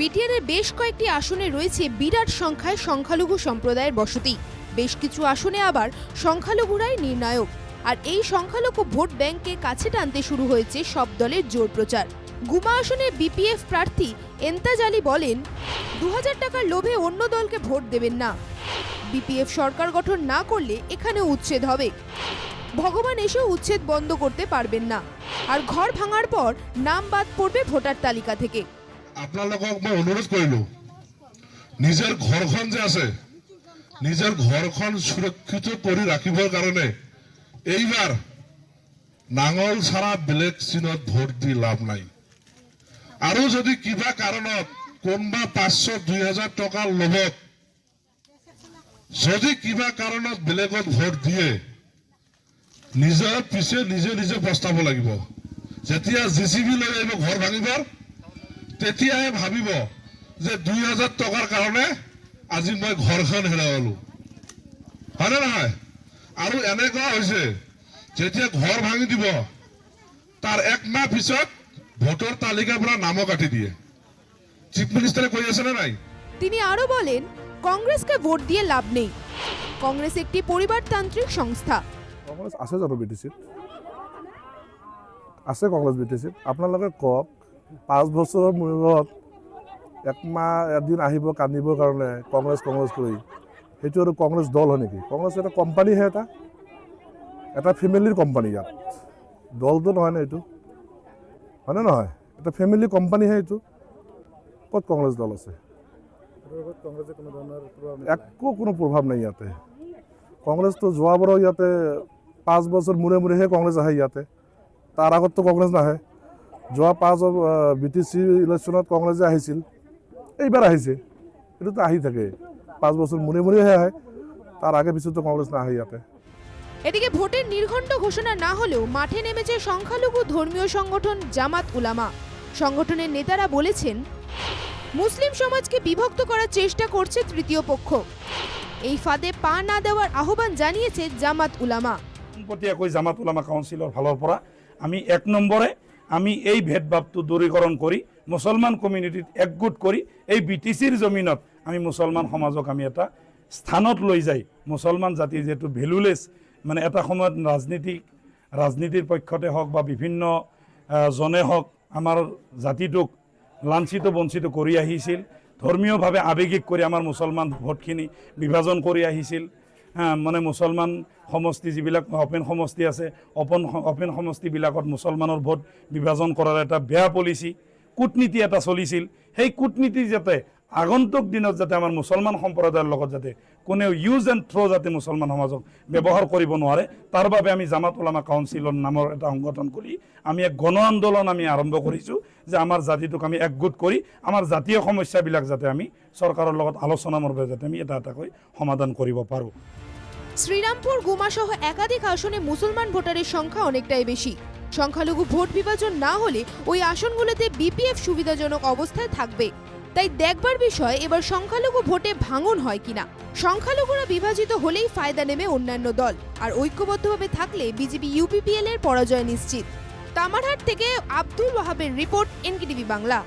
BTR এর বেশ কয়েকটি আসনে রয়েছে বিরাট সংখ্যায় সংখ্যালঘু সম্প্রদায়ের বসতি। বেশ কিছু আসনে আবার সংখ্যালঘুরাই নির্ণায়ক। আর এই সংখ্যালঘু ভোট ব্যাংককে কাছে টানতে শুরু হয়েছে সব দলের জোর প্রচার। গুমা আসনের বিপিএফ প্রার্থী এন্তাজ আলী বলেন দু হাজার টাকার লোভে অন্য দলকে ভোট দেবেন না। বিপিএফ সরকার গঠন না করলে এখানে উচ্ছেদ হবে। ভগবান এসেও উচ্ছেদ বন্ধ করতে পারবেন না। আর ঘর ভাঙার পর নাম বাদ পড়বে ভোটার তালিকা থেকে। আপোনালোকক মই অনুৰোধ কৰিলো, নিজৰ ঘৰখন যে আছে, নিজৰ ঘৰখন সুৰক্ষিত কৰি ৰাখিবৰ কাৰণে এইবাৰ নাঙল চাৰা বেলেগ চিনত ভোট দি লাভ নাই। আৰু যদি কিবা কাৰণত কোনোবা পাঁচশো, দুই হাজাৰ টকাৰ লোভত যদি কিবা কাৰণত বেলেগত ভোট দিয়ে, নিজৰ পিছে নিজে নিজে পস্তাব লাগিব। যেতিয়া জে চি বি লৈ আহিব, ঘৰ তেতিয়াহে ভাবিব যে দুই হাজাৰ টকাৰ কাৰণে আজি মই ঘৰখন হেৰালো হয়নে নহয়? আৰু এনেকুৱা হৈছে যেতিয়া ঘৰ ভাঙি দিব তাৰ এক মাহ পিছত ভোটৰ তালিকাৰ পৰা নামো কাটি দিয়ে। চিফ মিনিষ্টাৰে কৈ আছেনে নাই? তিনি আরও বলেন কংগ্রেসকে ভোট দিয়ে লাভ নেই। কংগ্রেস একটি পরিবারতান্ত্রিক সংস্থা। কংগ্ৰেছ আছে জানো বি টি চিত আছে কংগ্ৰেছ বি টি চিত আপোনালোকে কওক পাঁচ বছৰৰ মূৰত একমাহ এদিন আহিব কান্দিবৰ কাৰণে কংগ্ৰেছ কংগ্ৰেছ কৰি। সেইটো আৰু কংগ্ৰেছ দল হয় নেকি? কংগ্ৰেছ এটা কোম্পানীহে এটা। এটা ফেমিলিৰ কোম্পানী ইয়াত। দলটো নহয় ন এইটো? হয়নে নহয়? এটা ফেমিলি কোম্পানীহে এইটো। ক'ত কংগ্ৰেছ দল আছে? একো কোনো প্ৰভাৱ নাই ইয়াতে। কংগ্ৰেছটো যোৱাবাৰো ইয়াতে পাঁচ বছৰ মূৰে মূৰেহে কংগ্ৰেছ আহে ইয়াতে। তাৰ আগততো কংগ্ৰেছ নাহে। যোৱা পাঁচ বি টি চি ইলেকশ্যনত কংগ্ৰেছে আহিছিল এইবাৰ আহিছে। এইটোতো আহি থাকে। পাঁচ বছৰ মূৰে মূৰেহে আহে। তাৰ আগে পিছতো কংগ্ৰেছ নাহে ইয়াতে। এদিকে ভোটের নির্ঘণ্ট ঘোষণা না হলেও মাঠে নেমেছে সংখ্যালঘু ধর্মীয় সংগঠন জামাত উলামা। সংগঠনের নেতারা বলেছেন মুসলিম সমাজকে বিভক্ত করার চেষ্টা করছে তৃতীয় পক্ষ। এই ফাঁদে পা না দেওয়ার আহ্বান জানিয়েছে জামাত উলামা। জামাত উলামা কাউন্সিলৰ ফালৰ পৰা। আমি এক নম্বৰে আমি এই ভেদভাৱটো দূৰীকৰণ কৰি, মুছলমান কমিউনিটিত একগোট কৰি, এই বি জমিনত আমি মুছলমান সমাজক আমি এটা স্থানত লৈ যাই। মুছলমান জাতিৰ যিহেতু ভেলুলেছ মানে এটা সময়ত ৰাজনীতিক, ৰাজনীতিৰ পক্ষতে হওক বা বিভিন্ন জনে হওক আমাৰ জাতিটোক লাঞ্ছিত, বঞ্চিত কৰি আহিছিল। ধৰ্মীয়ভাৱে আৱেগিক কৰি আমাৰ মুছলমান ভোটখিনি বিভাজন কৰি আহিছিল। মানে মুছলমান সমষ্টি যিবিলাক, অপেন সমষ্টি আছে, অপন অপেন সমষ্টিবিলাকত মুছলমানৰ ভোট বিভাজন কৰাৰ এটা বেয়া পলিচি কূটনীতি এটা চলিছিল। সেই কূটনীতি যাতে আগন্তুক দিনত যাতে আমাৰ মুছলমান সম্প্ৰদায়ৰ লগত যাতে কোনেও ইউজ এণ্ড থ্ৰ' যাতে মুছলমান সমাজক ব্যৱহাৰ কৰিব নোৱাৰে, তাৰ বাবে আমি জামাত উলামা কাউন্সিলৰ নামৰ এটা সংগঠন কৰি আমি এক গণ আন্দোলন আমি আৰম্ভ কৰিছোঁ, যে আমাৰ জাতিটোক আমি একগোট কৰি, আমাৰ জাতীয় সমস্যাবিলাক যাতে আমি চৰকাৰৰ লগত আলোচনা মৰ্বে যাতে আমি এটা এটাকৈ সমাধান কৰিব পাৰোঁ। শ্রীরামপুর গুমাসহ একাধিক আসনে মুসলমান ভোটারের সংখ্যা অনেকটাই বেশি। সংখ্যালঘু ভোট বিভাজন না হলে ওই আসনগুলোতে বিপিএফ সুবিধাজনক অবস্থায় থাকবে। তাই দেখবার বিষয়, এবার সংখ্যালঘু ভোটে ভাঙন হয় কিনা? সংখ্যালঘুরা বিভাজিত হলেই ফায়দা নেবে অন্যান্য দল। আর ঐক্যবদ্ধভাবে থাকলে বিজেপি ইউপিপিএল এর পরাজয় নিশ্চিত। তামারহাট থেকে আব্দুল ওয়াহাবের রিপোর্ট, এনকিটিভি বাংলা।